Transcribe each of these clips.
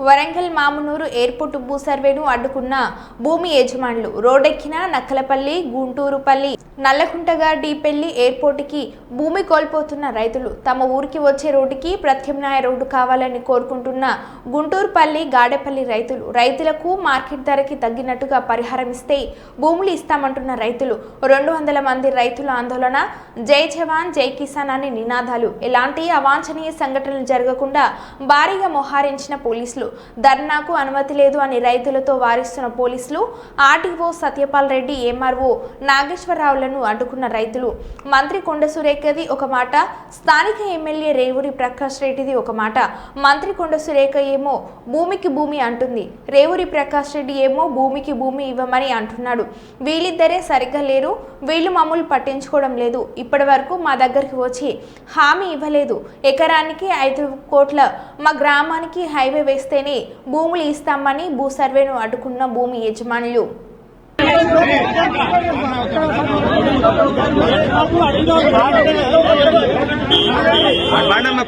Warangal Mamnoor airport భూ సర్వేను అడ్డుకున్న భూమి యజమానులు రోడెక్కిన నక్కలపల్లి గుంటూరుపల్లి నల్లకుంటగా డీపెల్లి ఎయిర్పోర్టుకి భూమి కోల్పోతున్న రైతులు తమ ఊరికి వచ్చే రోడ్డుకి ప్రత్యామ్నాయ రోడ్డు కావాలని కోరుకుంటున్న గుంటూరుపల్లి గాడేపల్లి రైతులు రైతులకు మార్కెట్ ధరకి తగ్గినట్టుగా పరిహారం ఇస్తే భూములు ఇస్తామంటున్న రైతులు రెండు వందల మంది రైతుల ఆందోళన జై జవాన్ జై కిసాన్ అనే నినాదాలు. ఎలాంటి అవాంఛనీయ సంఘటనలు జరగకుండా భారీగా మోహరించిన పోలీసులు ధర్నాకు అనుమతి లేదు అని రైతులతో వారిస్తున్న పోలీసులు ఆర్టీఓ సత్యపాల్ రెడ్డి ఎంఆర్ఓ నాగేశ్వరరావులను అడ్డుకున్న రైతులు. మంత్రి కొండ సురేఖది ఒక మాట స్థానిక ఎమ్మెల్యే రేవూరి ప్రకాష్ రెడ్డిది ఒక మాట. మంత్రి కొండ సురేఖ ఏమో భూమికి భూమి అంటుంది. రేవూరి ప్రకాష్ రెడ్డి ఏమో భూమికి భూమి ఇవ్వమని అంటున్నాడు. వీళ్ళిద్దరే సరిగ్గా లేరు. వీళ్ళు మమ్మల్ని పట్టించుకోవడం లేదు. ఇప్పటి వరకు మా దగ్గరికి వచ్చి హామీ ఇవ్వలేదు. ఎకరానికి ఐదు కోట్ల మా గ్రామానికి హైవే చేస్తేనే భూములు ఇస్తామని భూ సర్వేను అడ్డుకున్న భూమి యజమానులు. బాండమ్మ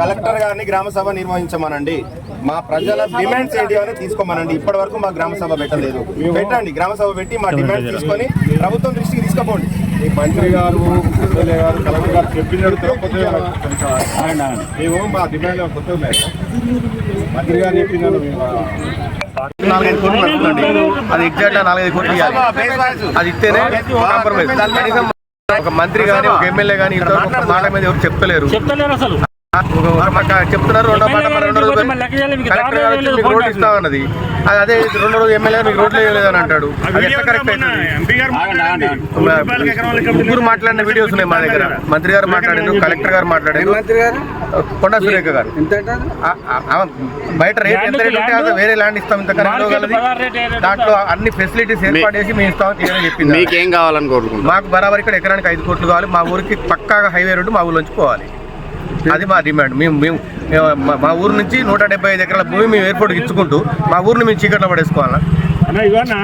కలెక్టర్ గారిని గ్రామ సభ నిర్వహించమనండి మా ప్రజల డిమాండ్స్ ఏంటి అని తీసుకోమనండి ఇప్పటి వరకు మా గ్రామ సభ పెట్టలేదు పెట్టండి గ్రామ సభ పెట్టి మా డిమాండ్స్ తీసుకొని ప్రభుత్వం దృష్టికి తీసుకుపోండి మంత్రి గారు ఎమ్మెల్యే గారు కలెక్టర్ గారు చెప్పినట్టు మేము మా డిమాండ్ కొత్త మంత్రి గారు చెప్పినారు నాలుగైదు కోట్లు అది ఎగ్జాక్ట్ నాలుగైదు కోట్లు ఇవ్వాలి. అది ఇస్తేనే కాంప్రమైజ్ ఒక మంత్రి గాని ఒక ఎమ్మెల్యే గాని ఇంతవరకు మాట మీద ఎవరు చెప్తలేరు. చెప్తలేరు అసలు. ఒక చెప్తున్నారు రెండో మాట మరి రెండో రోజు మరి లెక్క చేయాలి, మీకు కలెక్టర్ దారి గారు వచ్చి లేదు, మీకు రోడ్డు పోండి. ఇస్తామన్నది అది అదే రెండో రోజు ఎమ్మెల్యే మీకు రోడ్లు వేయలేదని అంటాడు. అది ఎట్లా కరెక్ట్ అవుతుంది? ముగ్గురు మాట్లాడిన వీడియోస్ ఉన్నాయి మా దగ్గర. మంత్రి గారు మాట్లాడారు కలెక్టర్ గారు మాట్లాడారు కొండా సురేఖ గారు. బయట రేట్ ఎంత రేట్ ఉంటే అది వేరే ల్యాండ్ ఇస్తాం ఇంత కరెక్ట్ ఏ దాంట్లో అన్ని ఫెసిలిటీస్ ఏర్పాటు చేసి మేము ఇస్తామని తీయని చెప్పింది మీకేం కావాలని కోరుకుంటున్నారు? మాకు బరాబర్ ఇక్కడ ఎకరానికి ఐదు కోట్లు కావాలి. మా ఊరికి పక్కాగా హైవే రోడ్డు మా ఊళ్ళోంచి పోవాలి. అది మా డిమాండ్. మేము మేము మేము మా- మా ఊరు నుంచి నూట డెబ్బై ఐదు ఎకరాల భూమి మేము ఎయిర్పోర్ట్కి ఇచ్చుకుంటూ మా ఊరిని మేము చీకట్లో పడేసుకోవాలా?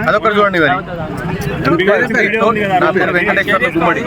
అదొకటి చూడండి మరి. నా పేరు వెంకటేశ్వర్ల గుమ్మడి.